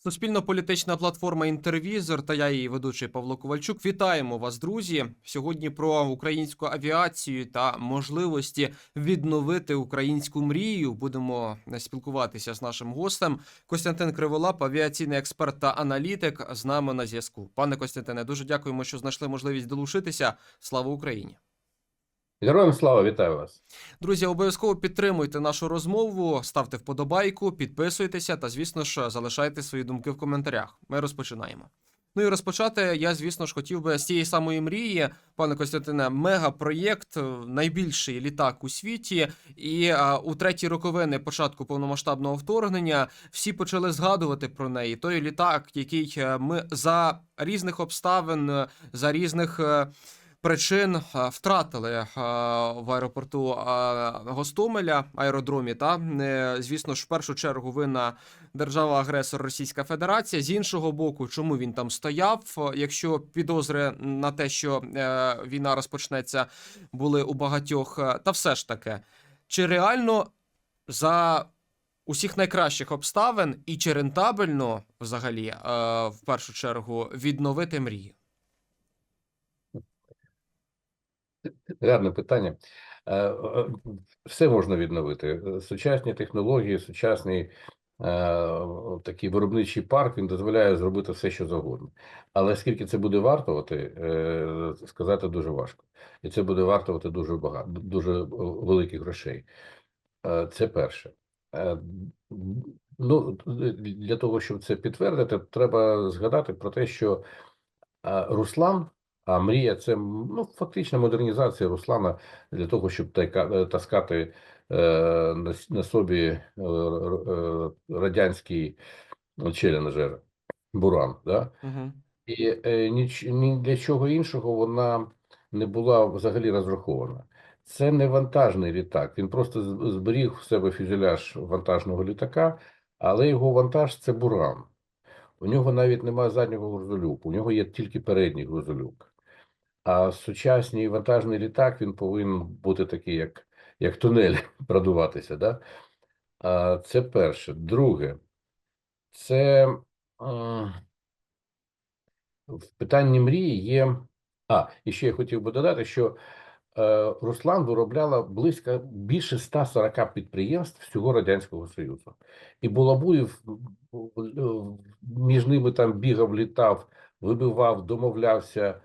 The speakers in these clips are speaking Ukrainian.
Суспільно-політична платформа Інтервізор та я її ведучий Павло Ковальчук. Вітаємо вас, друзі. Сьогодні про українську авіацію та можливості відновити українську мрію. Будемо спілкуватися з нашим гостем. Костянтин Криволап, авіаційний експерт та аналітик, з нами на зв'язку. Пане Костянтине, дуже дякуємо, що знайшли можливість долучитися. Слава Україні! Героям слава, вітаю вас. Друзі, обов'язково підтримуйте нашу розмову, ставте вподобайку, підписуйтеся та, звісно ж, залишайте свої думки в коментарях. Ми розпочинаємо. Ну і розпочати я, звісно ж, хотів би з цієї самої мрії, пане Костянтине, мегапроєкт, е, найбільший літак у світі. І а, у треті роковини початку повномасштабного вторгнення всі почали згадувати про неї. Той літак, який е, ми за різних обставин, е, за різних. Причин е, втратили е, в аеропорту е, Гостомеля, аеродромі. Та звісно ж, в першу чергу винна держава-агресор Російська Федерація. З іншого боку, чому він там стояв? Якщо підозри на те, що війна розпочнеться, були у багатьох, та все ж таки, чи реально за усіх найкращих обставин і чи рентабельно взагалі в першу чергу відновити мрію? Гарне питання. Е, е, Все можна відновити. Сучасні технології, сучасний е, такий виробничий парк він дозволяє зробити все, що завгодно. Але скільки це буде вартувати, сказати дуже важко. І це буде вартувати дуже багато, дуже великих грошей. Це перше. Ну, для того, щоб це підтвердити, треба згадати про те, що Руслан. А мрія це ну, фактично модернізація Руслана для того, щоб таскати е, на, собі е, е, радянський челленджер Буран. Да? Угу. І е, ніч, ні для чого іншого вона не була взагалі розрахована. Це не вантажний літак. Він просто зберіг в себе фюзеляж вантажного літака, але його вантаж це Буран. У нього навіть немає заднього грузолюку, у нього є тільки передній грузолюк. А сучасний вантажний літак він повинен бути такий, як, як тунель, продуватися. Да? А, це перше. Друге, це м, в питанні мрії є. А, і ще я хотів би додати, що е, Руслан виробляла близько більше 140 підприємств всього Радянського Союзу. І Булабуєв між ними там бігав, літав, вибивав, домовлявся,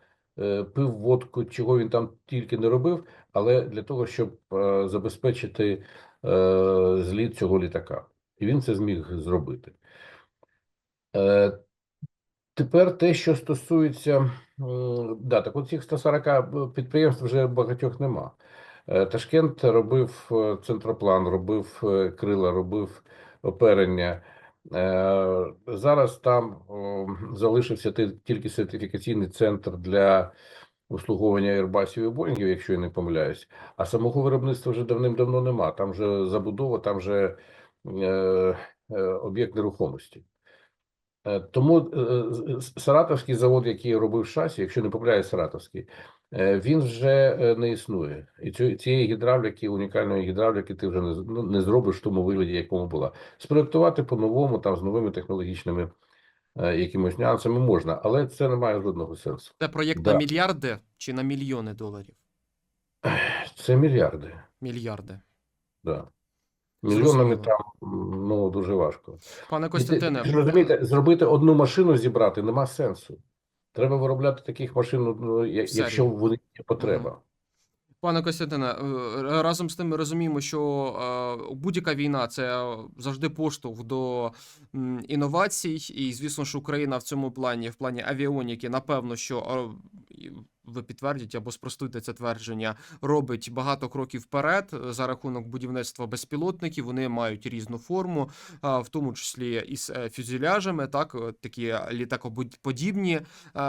пив водку, чого він там тільки не робив, але для того, щоб е, забезпечити е, зліт цього літака. І він це зміг зробити. Е, Тепер те, що стосується, да, так от цих 140 підприємств вже багатьох нема. Е, Ташкент робив е, центроплан, робив е, крила, робив оперення. Е, Зараз там залишився тільки сертифікаційний центр для обслуговування Airbusів і Боїнгів, якщо я не помиляюсь. А самого виробництва вже давним-давно нема. Там вже забудова, там вже е, е, об'єкт нерухомості. Тому Саратовський завод, який робив шасі, якщо не помиляюсь, Саратовський, він вже е, не існує. І цієї гідравліки, унікальної гідравліки, ти вже не, ну, не зробиш в тому вигляді, якому була. Спроектувати по-новому, там з новими технологічними е, якимось нюансами можна, але це не має жодного сенсу. Це проєкт Да. на мільярди чи на мільйони доларів? Це мільярди. Мільярди. Да. Мільйонами там ну, дуже важко. Пане Костянтине, розумієте, зробити одну машину зібрати нема сенсу. Треба виробляти таких машин, ну, якщо вони є потреба. пане Костянтине, е, разом з тим ми розуміємо, що е, будь-яка війна це завжди поштовх до інновацій, і звісно, що Україна в цьому плані, в плані авіоніки, напевно, що е, ви підтвердіть або спростуйте це твердження, робить багато кроків вперед е, за рахунок будівництва безпілотників. Вони мають різну форму, в тому числі із е, фюзеляжами, так е, такі літакоподібні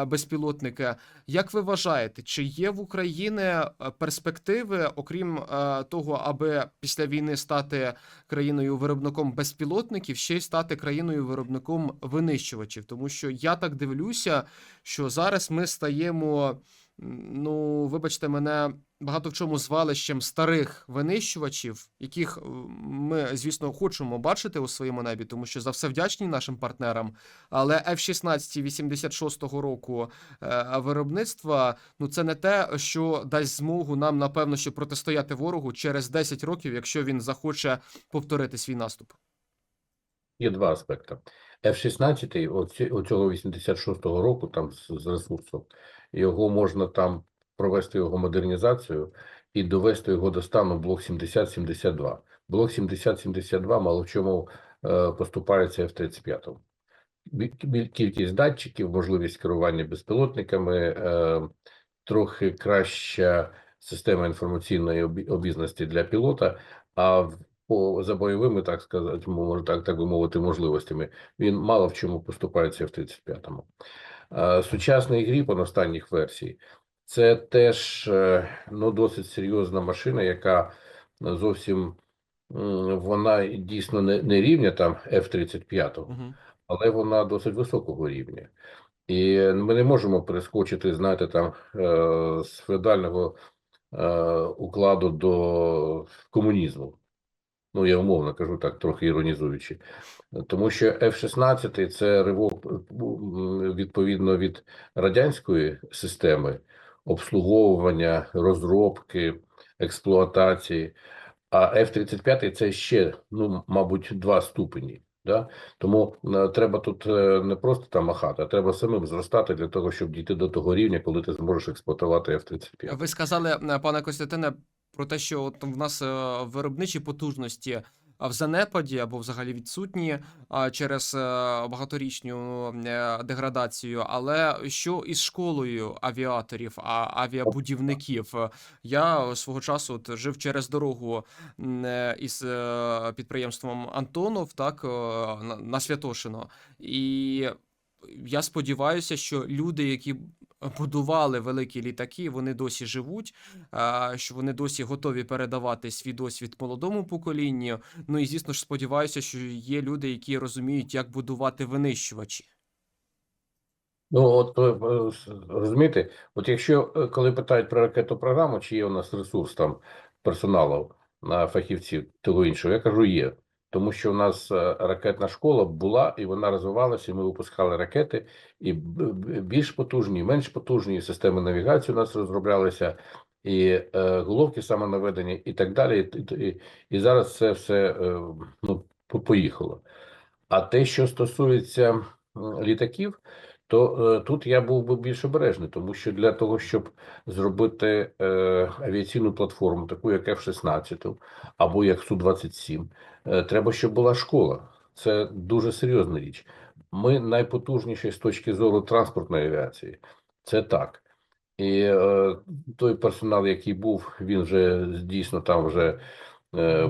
безпілотники. Як ви вважаєте, чи є в Україні перспективи, окрім того, аби після війни стати країною виробником безпілотників, ще й стати країною виробником винищувачів? Тому що я так дивлюся, що зараз ми стаємо, ну вибачте мене, багато в чому звалищем старих винищувачів, яких е, ми, звісно, хочемо бачити у своєму небі, тому що за все вдячні нашим партнерам. Але F-16 86-го року е, виробництва ну це не те, що дасть змогу нам, напевно, що протистояти ворогу через 10 років, якщо він захоче повторити свій наступ. Є два аспекти. F-16 оці- оцього 86-го року, там з, ресурсом, його можна там провести його модернізацію і довести його до стану блок 70-72. Блок 70-72 мало в чому е, поступається F-35. Бі- бі- Кількість датчиків, можливість керування безпілотниками, е, трохи краща система інформаційної обі- обізнаності для пілота, а в- по за бойовими, так сказати, так, так би мовити, можливостями він мало в чому поступається в 35-му. Е, Сучасний Гріпон останніх версій це теж е, ну, досить серйозна машина, яка зовсім вона дійсно не, не рівня там F-35, Угу. але вона досить високого рівня. І ми не можемо перескочити, знаєте, там е, з феодального укладу до комунізму. Ну, я умовно кажу так, трохи іронізуючи. Тому що F-16 – це ривок відповідно від радянської системи обслуговування, розробки, експлуатації. А F-35 – це ще, ну, мабуть, два ступені. Да? Тому е, треба тут е, не просто там махати, а треба самим зростати для того, щоб дійти до того рівня, коли ти зможеш експлуатувати F-35. Ви сказали, е, пане Костянтине, про те, що от в нас виробничі потужності в занепаді або взагалі відсутні через е, багаторічну е, деградацію. Але що із школою авіаторів, а авіабудівників? Я свого часу от жив через дорогу е, із підприємством Антонов, так на Святошино, і я сподіваюся, що люди, які будували великі літаки, вони досі живуть, що вони досі готові передавати свій досвід молодому поколінню. Ну і звісно ж сподіваюся, що є люди, які розуміють, як будувати винищувачі. Ну, от е, е, розумієте, от якщо е, коли питають про ракетопрограму, чи є у нас ресурс там персоналу на фахівців того іншого, я кажу, є. Тому що у нас е, ракетна школа була і вона розвивалася, і ми випускали ракети, і більш потужні, і менш потужні, і системи навігації у нас розроблялися, і е, головки самонаведення, і так далі. І, і, і зараз це все е, ну, поїхало. А те, що стосується літаків, то е, тут я був би більш обережний, тому що для того, щоб зробити е, авіаційну платформу, таку як F-16 або як Су-27, е, треба, щоб була школа. Це дуже серйозна річ. Ми найпотужніші з точки зору транспортної авіації. Це так. І е, той персонал, який був, він вже дійсно там вже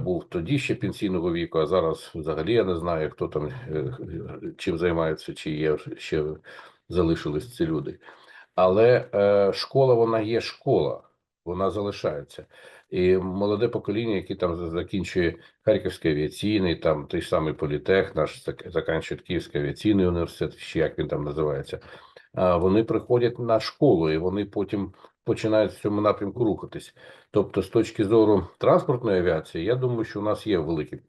був тоді ще пенсійного віку, а зараз взагалі я не знаю, хто там е, чим займається, чи є ще залишились ці люди. Але е, школа, вона є школа, вона залишається. І молоде покоління, яке там закінчує Харківський авіаційний, там той самий політех, наш зак- закінчує Київський авіаційний університет, чи як він там називається, вони приходять на школу, і вони потім починають в цьому напрямку рухатись. Тобто, з точки зору транспортної авіації, я думаю, що у нас є великі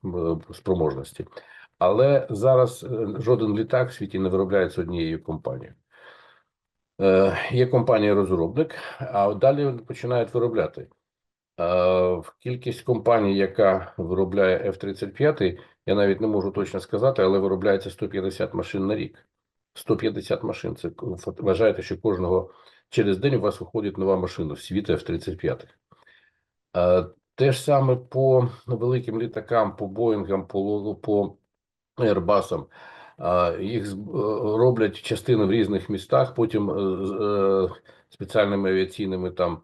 спроможності. Але зараз е, жоден літак в світі не виробляється однією компанією. Е, Є компанія-розробник, а далі починають виробляти. Е, кількість компаній, яка виробляє F-35, я навіть не можу точно сказати, але виробляється 150 машин на рік. 150 машин. Це фат- що кожного через день у вас виходить нова машина в світ F-35. Е, Те ж саме по великим літакам, по Боїнгам, по, по Airbusам. Їх е, роблять частини в різних містах, потім е, е, спеціальними авіаційними там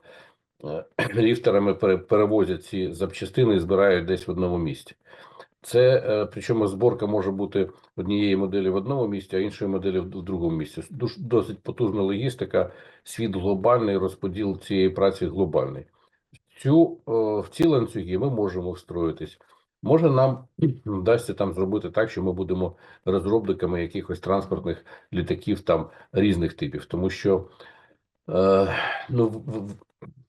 е, ліфтерами перевозять ці запчастини і збирають десь в одному місці. Це е, причому зборка може бути однієї моделі в одному місці, а іншої моделі в другому місці. Досить потужна логістика, світ глобальний, розподіл цієї праці глобальний. Цю е, в ці ланцюги ми можемо встроїтись. Може, нам вдасться там зробити так, що ми будемо розробниками якихось транспортних літаків там різних типів, тому що е, ну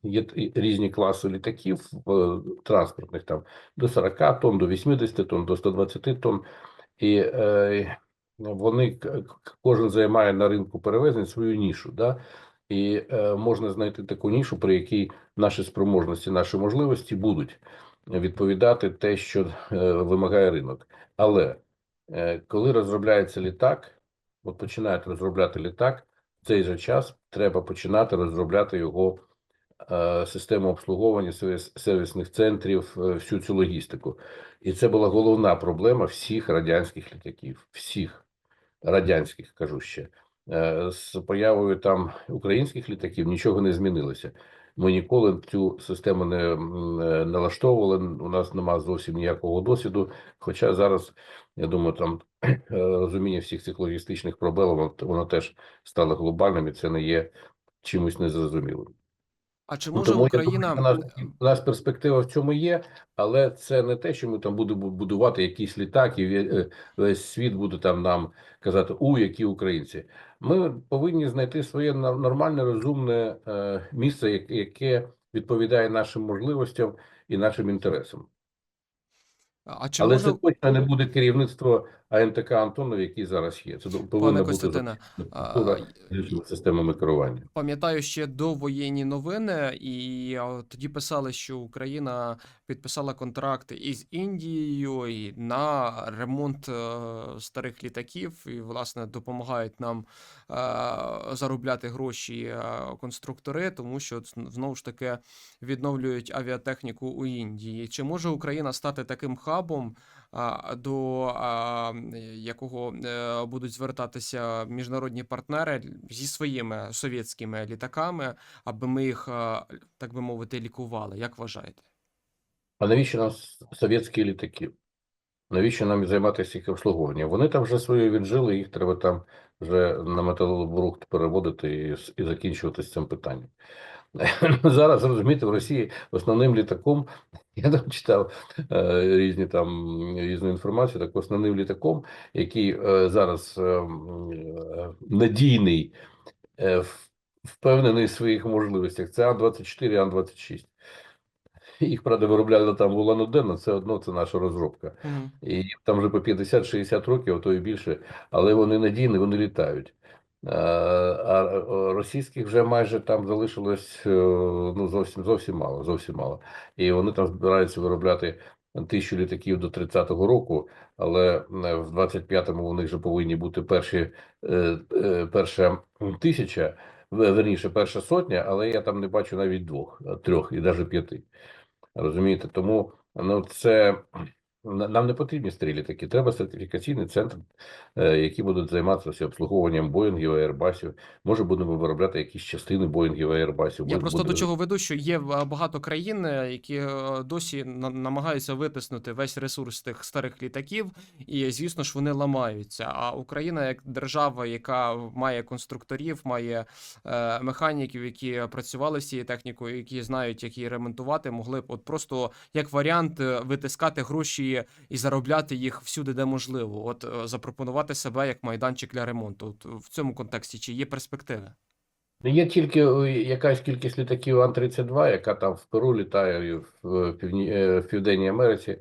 є різні класи літаків е, транспортних там до 40 тонн, до 80 тонн, до 120 тонн. І е, вони кожен займає на ринку перевезень свою нішу. Да? І е, можна знайти таку нішу, при якій наші спроможності, наші можливості будуть відповідати те, що е, вимагає ринок. Але е, коли розробляється літак, от починають розробляти літак, в цей же час треба починати розробляти його систему обслуговування сервісних центрів, е, всю цю логістику. І це була головна проблема всіх радянських літаків, всіх радянських, кажу ще. Е, З появою там українських літаків нічого не змінилося. Ми ніколи цю систему не е, налаштовували. У нас немає зовсім ніякого досвіду. Хоча зараз, я думаю, там е, розуміння всіх цих логістичних проблем воно теж стало глобальним, і це не є чимось незрозумілим. А чи Ну, може я Україна думаю, що у нас, перспектива в цьому є, але це не те, що ми там будемо будувати якісь літаки, і е, весь світ буде там нам казати, у які українці. Ми повинні знайти своє нормальне, розумне е, місце, яке відповідає нашим можливостям і нашим інтересам. а чи але може це точно не буде керівництво АНТК Антонов, який зараз є. Це повинна бути структура системами керування. Пам'ятаю ще довоєнні новини, і тоді писали, що Україна підписала контракти із Індією і на ремонт е, старих літаків, і власне допомагають нам е, заробляти гроші е, конструктори, тому що зн- знову ж таки відновлюють авіатехніку у Індії. Чи може Україна стати таким хабом? До якого е, будуть звертатися міжнародні партнери зі своїми совєтськими літаками, аби ми їх, так би мовити, лікували. Як вважаєте? А навіщо нам совєтські літаки? Навіщо нам займатися їх обслуговуванням? Вони там вже своє віджили, їх треба там вже на металобрухт переводити і, і закінчувати з цим питанням. Зараз розумієте, в Росії основним літаком, я там читав е, різні там різну інформацію, так основним літаком, який е, зараз е, е, надійний, е, впевнений в своїх можливостях, це Ан-24, Ан-26. Їх, правда, виробляли там в Улан-Удэ, це одно, це наша розробка. Мгм. І там вже по 50-60 років, а то і більше, але вони надійні, вони літають. А, а російських вже майже там залишилось е, ну, зовсім зовсім мало, зовсім мало. І вони там збираються виробляти тисячу літаків до 30-го року, але е, в 25-му у них вже повинні бути перші е, е, перша тисяча, верніше, перша сотня, але я там не бачу навіть двох, трьох і навіть п'яти. Розумієте, тому ну це нам не потрібні старі літаки. Треба сертифікаційний центр, е, які будуть займатися обслуговуванням Боїнгів, Airbusів. Може, будемо виробляти якісь частини Боїнгів, Airbusів. Я Буде- просто до чого веду, що є багато країн, е, які е, досі на- намагаються витиснути весь ресурс тих старих літаків, і звісно ж вони ламаються. А Україна, як держава, яка має конструкторів, має механіків, які працювали з цією технікою, які знають, як її ремонтувати, могли б от просто як варіант витискати гроші і заробляти їх всюди, де можливо. От е, запропонувати себе як майданчик для ремонту. От в цьому контексті чи є перспективи? Ну, Є тільки якась кількість літаків Ан-32, яка там в Перу літає і в Півні... е, в Південній Америці.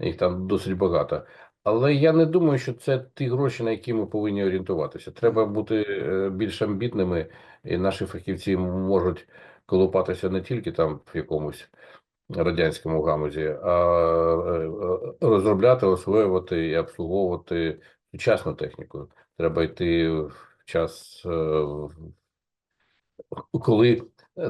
Їх там досить багато. Але я не думаю, що це ті гроші, на які ми повинні орієнтуватися. Треба бути е, більш амбітними, і наші фахівці можуть колупатися не тільки там в якомусь радянському гамузі, а е, е, розробляти, освоювати і обслуговувати сучасну техніку. Треба йти в час, е, коли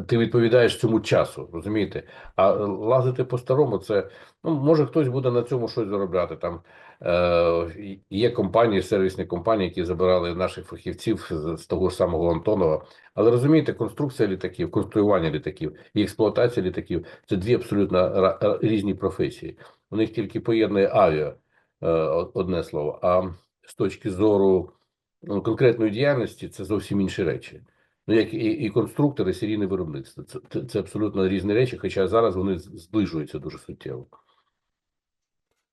ти відповідаєш цьому часу, розумієте? А лазити по-старому, це ну може хтось буде на цьому щось заробляти. Там е, є компанії, сервісні компанії, які забирали наших фахівців з, з того ж самого Антонова. Але розумієте, конструкція літаків, конструювання літаків і експлуатація літаків це дві абсолютно різні професії. У них тільки поєднує авіа, е, одне слово. А з точки зору ну, конкретної діяльності це зовсім інші речі. Ну, як і, і конструктори, серійне виробництво. Це, це, абсолютно різні речі, хоча зараз вони зближуються дуже суттєво.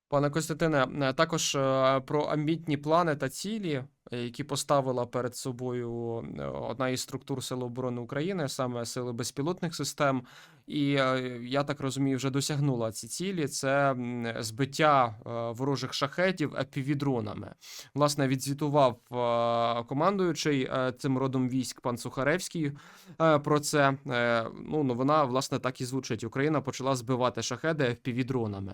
Пане Костянтине, е, також е, про амбітні плани та цілі які поставила перед собою е, одна із структур Сил оборони України, саме сили безпілотних систем. І е, я так розумію, вже досягнула ці цілі. Це збиття е, ворожих шахетів FPV-дронами. Власне, відзвітував е, командуючий е, цим родом військ пан Сухаревський е, про це. Е, Ну, новина, власне, так і звучить. Україна почала збивати шахеди FPV-дронами.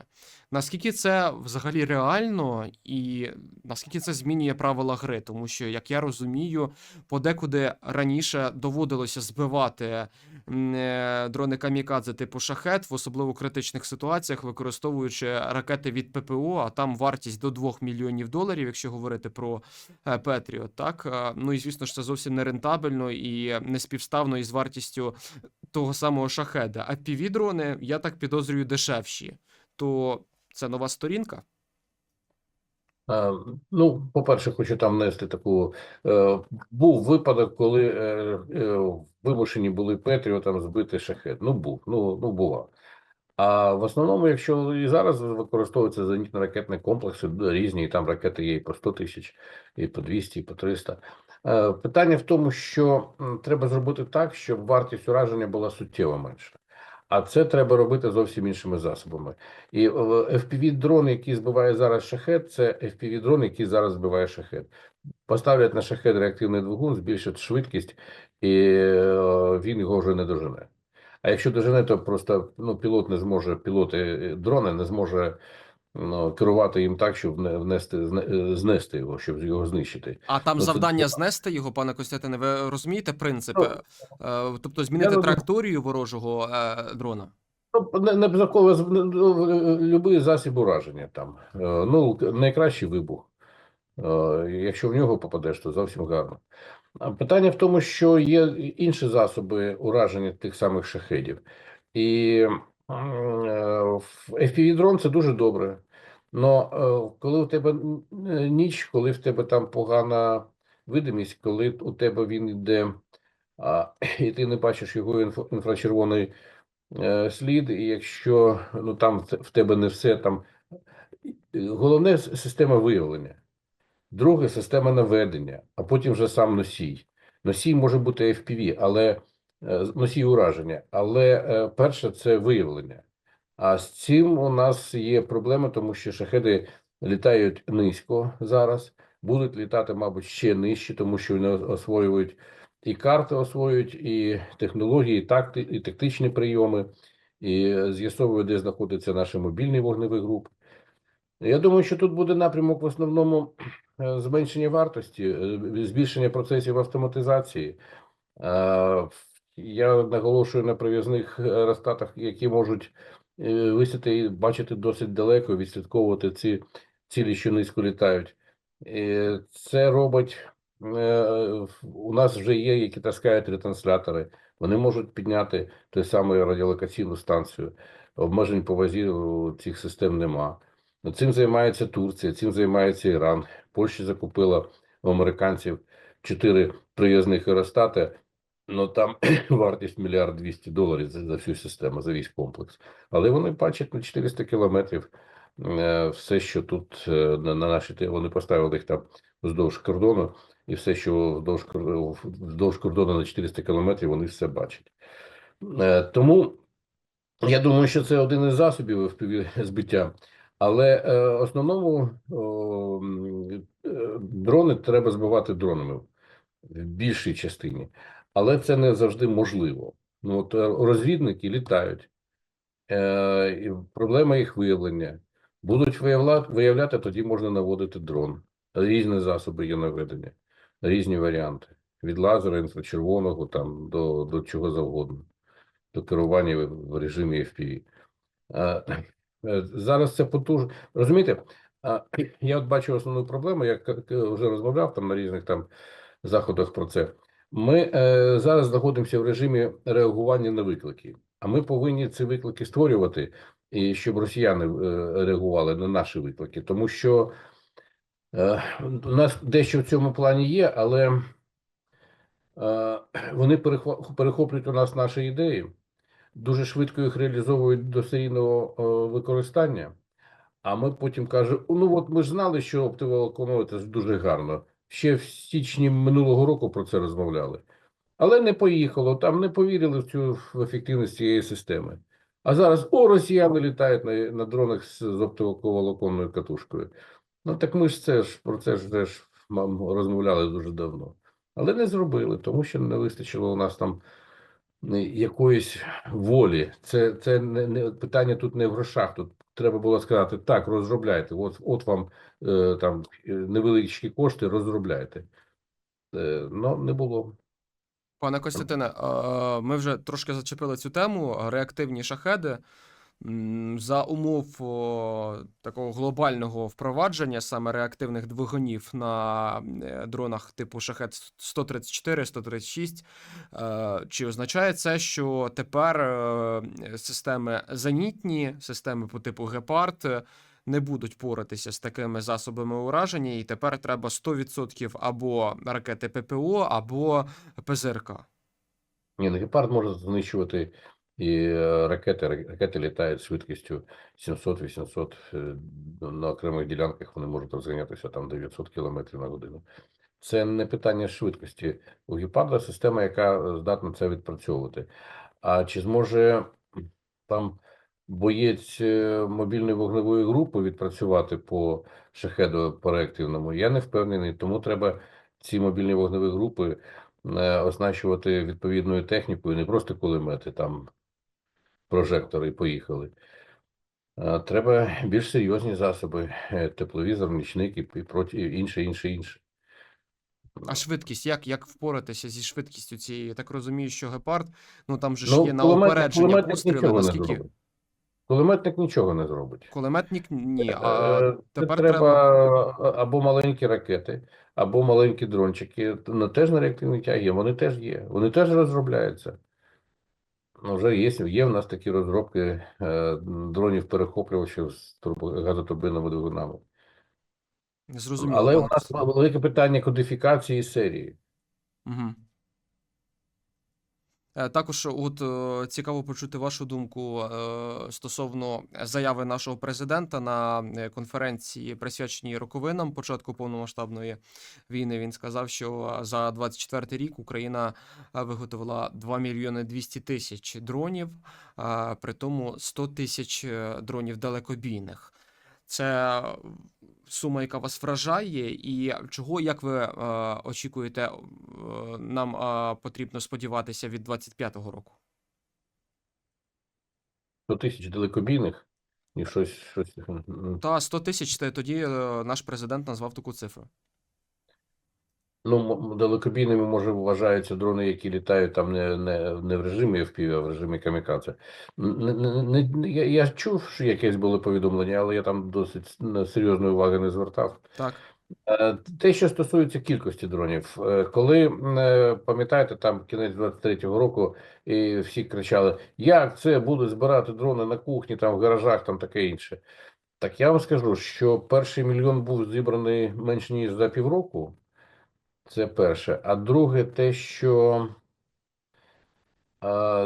Наскільки це взагалі реально, і наскільки це змінює правила гри? Тому що, як я розумію, подекуди раніше доводилося збивати е, дрони камікадзе типу шахет в особливо критичних ситуаціях, використовуючи ракети від ППО, а там вартість до 2 мільйонів доларів, якщо говорити про е, Петріот. Так Е, ну і звісно ж, це зовсім не рентабельно і не співставно із вартістю того самого шахеда. А півдрони, я так підозрюю, дешевші. То це нова сторінка. Ну, по-перше, хочу там внести таку. е, Був випадок, коли е, е, вимушені були Петріотам збити шахет. Ну, був, ну, ну бував. А в основному, якщо і зараз використовуються зенітно-ракетні комплекси різні, і там ракети є і по 100 тисяч, і по 200, і по 300. Е, Питання в тому, що треба зробити так, щоб вартість ураження була суттєво менша. А це треба робити зовсім іншими засобами. І FPV-дрон, який збиває зараз шахет, це FPV-дрон, який зараз збиває шахет. Поставлять на шахет реактивний двигун, збільшать швидкість, і е, він його вже не дожене. А якщо дожене, то просто ну, пілот не зможе, пілоти дрони, дрона не зможе керувати їм так, щоб внести, е, знести його, щоб його знищити. А там Ну, це- завдання знести його, пане Костянтине, ви розумієте принцип? Ну, Е, Тобто змінити траєкторію ворожого е, дрона? Ну, не, не ну, засіб ураження там. Е, Ну, найкращий вибух. Е, Якщо в нього попадеш, то зовсім гарно. Питання в тому, що є інші засоби ураження тих самих шахедів. І е, FPV-дрон це дуже добре. Но е, коли у тебе ніч, коли в тебе там погана видимість, коли у тебе він йде, і ти не бачиш його інфрачервоний е, слід, і якщо ну там в тебе не все там. е, Головне система виявлення, друге система наведення, а потім вже сам носій. Носій може бути FPV, але е, носій ураження, але е, перше це виявлення. А з цим у нас є проблема, тому що шахеди літають низько зараз, будуть літати, мабуть, ще нижче, тому що вони освоюють і карти освоюють, і технології, і такти, і тактичні прийоми, і з'ясовують, де знаходиться наші мобільні вогневі групи. Я думаю, що тут буде напрямок в основному е, зменшення вартості, збільшення процесів автоматизації. Е, Я наголошую на прив'язних аеростатах, які можуть е, висіти і бачити досить далеко, відслідковувати ці цілі, що низько літають. Це робить е, у нас вже є, які таскають ретранслятори. Вони можуть підняти той самий радіолокаційну станцію. Обмежень по вазі цих систем нема. Цим займається Турція, цим займається Іран. Польща закупила у американців чотири прив'язних аеростати. Ну там вартість мільярд двісті доларів за, за всю систему, за весь комплекс. Але вони бачать на 400 кілометрів е, все, що тут е, на, на нашій те- вони поставили їх там вздовж кордону, і все, що вздовж, вздовж кордону на 400 кілометрів, вони все бачать. Е, Тому я думаю, що це один із засобів збиття. Але е, основному е, дрони треба збивати дронами в більшій частині, але це не завжди можливо. Ну, от е, розвідники літають, е, проблема їх виявлення. Будуть виявляти, виявляти, тоді можна наводити дрон. Різні засоби є наведення, різні варіанти. Від лазера, інфрачервоного там до, до чого завгодно, до керування в режимі FPV. Е, е, Зараз це потужно. Розумієте, я от бачу основну проблему, я к- к- вже розмовляв там на різних там заходах про це. Ми е, зараз знаходимося в режимі реагування на виклики, а ми повинні ці виклики створювати, і щоб росіяни е, реагували на наші виклики, тому що е, у нас дещо в цьому плані є, але е, вони перехоплюють у нас наші ідеї дуже швидко їх реалізовують до серійного е, використання. А ми потім кажемо: ну от ми ж знали, що оптоволокно це дуже гарно. Ще в січні минулого року про це розмовляли. Але не поїхало, там не повірили в цю в ефективність цієї системи. А зараз о, росіяни літають на, на дронах з, оптоволоконною катушкою. Ну так ми ж це ж про це ж теж розмовляли дуже давно. Але не зробили, тому що не вистачило у нас там якоїсь волі. Це, це не, не питання тут не в грошах. Тут треба було сказати: так, розробляйте. От, от вам е, там е, невеличкі кошти, розробляйте. Е, ну, не було. Пане Костянтине, ми вже трошки зачепили цю тему. Реактивні шахеди. За умов такого глобального впровадження саме реактивних двигунів на е, дронах типу шахет 134, 136, е, чи означає це, що тепер е, системи зенітні, системи по типу Гепард не будуть поратися з такими засобами ураження, і тепер треба 100% або ракети ППО, або ПЗРК. Ні, ну, гепард може знищувати і е, ракети. Ракети літають швидкістю 700-800. е, На окремих ділянках вони можуть розганятися там 900 км на годину. Це не питання швидкості. У гепарда система, яка здатна це відпрацьовувати. А чи зможе там боєць е, мобільної вогневої групи відпрацювати по шахеду по реактивному? Я не впевнений. Тому треба ці мобільні вогневі групи е, оснащувати відповідною технікою, не просто кулемети, там прожектори і поїхали. Треба більш серйозні засоби, е, тепловізор, нічник і проти інше, інше, інше. А швидкість, як, як впоратися зі швидкістю цієї? Я так розумію, що гепард, ну там же ж Ну, є на кулеметник постріли, наскільки. Кулеметник нічого не зробить. кулеметник ні, Е, а це тепер треба, треба. або маленькі ракети, або маленькі дрончики. Ну, теж на реактивній тягі, вони теж є. Вони теж розробляються. Ну, вже є, є в нас такі розробки е, дронів перехоплювачів з газотурбинними двигунами. Зрозуміло, Але у нас велике питання кодифікації серії. Угу. Також от е, цікаво почути вашу думку е, стосовно заяви нашого президента на е, конференції, присвяченій роковинам початку повномасштабної війни. Він сказав, що за 24 рік Україна е, виготовила 2 мільйони 200 тисяч дронів, а при тому 100 тисяч е, дронів далекобійних. Це сума, яка вас вражає, і чого, як ви е, очікуєте, е, нам е, потрібно сподіватися від 25-го року? 100 тисяч далекобійних і щось, щось Та 100 тисяч тоді е, наш президент назвав таку цифру. Ну, далекобійними, може, вважаються дрони, які літають там не, не, не в режимі FPV, а в режимі камікадзе. Не, не, не, не- я, я чув, що якесь було повідомлення, але я там досить серйозної уваги не звертав. Так, Е, Те, що стосується кількості дронів, е, коли е, пам'ятаєте, там кінець 23-го року, і всі кричали: як це будуть збирати дрони на кухні, там в гаражах, там таке інше. Так я вам скажу, що перший мільйон був зібраний менш ніж за півроку. Це перше. А друге, те, що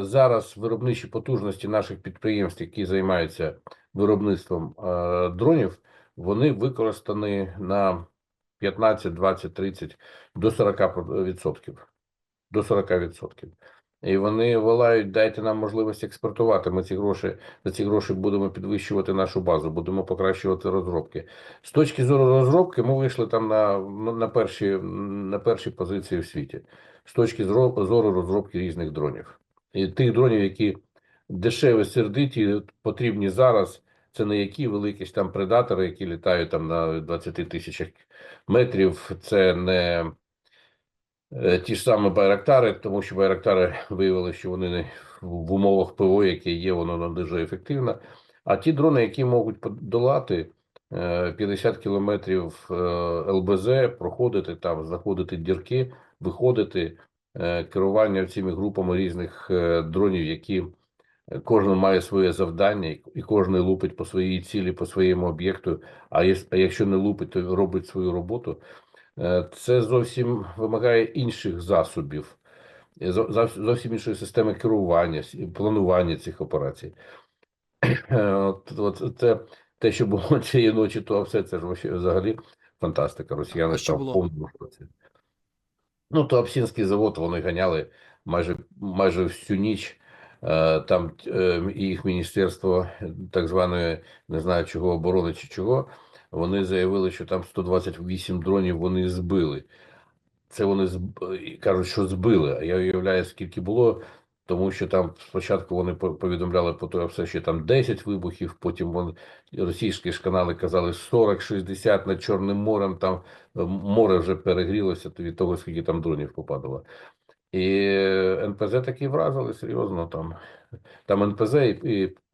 зараз виробничі потужності наших підприємств, які займаються виробництвом дронів, вони використані на 15, 20, 30 до 40%. відсотків. До 40%. І вони волають, дайте нам можливість експортувати. Ми ці гроші за ці гроші будемо підвищувати нашу базу, будемо покращувати розробки. З точки зору розробки, ми вийшли там на, на, перші, на перші позиції в світі. З точки зору розробки різних дронів. І тих дронів, які дешеві, сердиті, потрібні зараз. Це не які великі там предатори, які літають там на 20 тисячах метрів. Це не ті ж самі байрактари, тому що байрактари виявили, що вони не в умовах ПВО, які є, воно не дуже ефективно. А ті дрони, які можуть подолати е, 50 кілометрів е, ЛБЗ, проходити там, знаходити дірки, виходити, е, керування цими групами різних е, дронів, які е, кожен має своє завдання, і кожен лупить по своїй цілі, по своєму об'єкту. А якщо не лупить, то робить свою роботу. Е, Це зовсім вимагає інших засобів, е, зо- зовс- зовсім іншої системи керування, планування цих операцій. Е, От, це те, що було цієї ночі, то все це ж взагалі фантастика. Росіяни там в повному шоці. Ну, то Апсінський завод вони ганяли майже, майже всю ніч. Там їх міністерство так званої, не знаю чого, оборони чи чого, вони заявили, що там 128 дронів вони збили. Це вони зб- кажуть, що збили. А я уявляю, скільки було, тому що там спочатку вони повідомляли по то все, що там 10 вибухів, потім вони, російські ж канали казали 40-60 над Чорним морем, там е, море вже перегрілося від того, скільки там дронів попадало. І НПЗ таки вразили серйозно там. Там НПЗ і,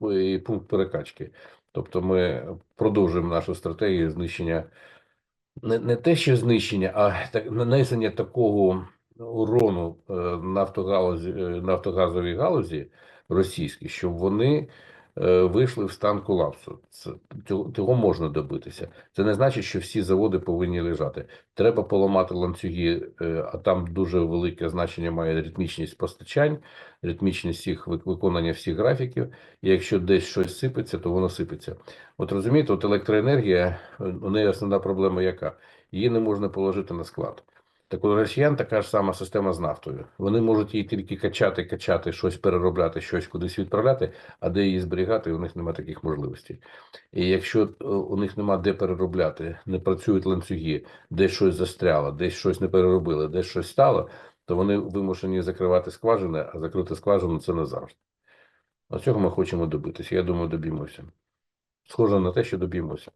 і, і пункт перекачки. Тобто ми продовжуємо нашу стратегію знищення не, не те, що знищення, а так, нанесення такого урону е, нафтогалузі, е, нафтогазовій галузі російській, щоб вони вийшли в стан колапсу. Цього, можна добитися. Це не значить, що всі заводи повинні лежати. Треба поламати ланцюги, е, а там дуже велике значення має ритмічність постачань, ритмічність всіх виконання всіх графіків. І якщо десь щось сипеться, то воно сипеться. От розумієте, от електроенергія, е, у неї основна проблема яка? Її не можна положити на склад. Так у росіян така ж сама система з нафтою. Вони можуть її тільки качати, качати, щось переробляти, щось кудись відправляти, а де її зберігати, у них немає таких можливостей. І якщо е, у них нема де переробляти, не працюють ланцюги, десь щось застряло, десь щось не переробили, десь щось стало, то вони вимушені закривати скважини, а закрити скважину це не завжди. А цього ми хочемо добитися. Я думаю, доб'ємося. Схоже на те, що доб'ємося.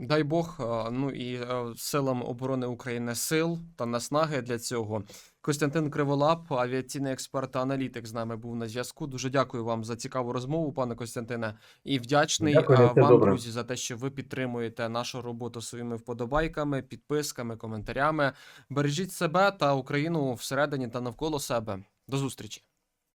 Дай Бог, ну і е, силам оборони України сил та наснаги для цього. Костянтин Криволап, авіаційний експерт та аналітик, з нами був на зв'язку. Дуже дякую вам за цікаву розмову, пане Костянтине. І вдячний Дякую, вам, добре. друзі, за те, що ви підтримуєте нашу роботу своїми вподобайками, підписками, коментарями. Бережіть себе та Україну всередині та навколо себе. До зустрічі.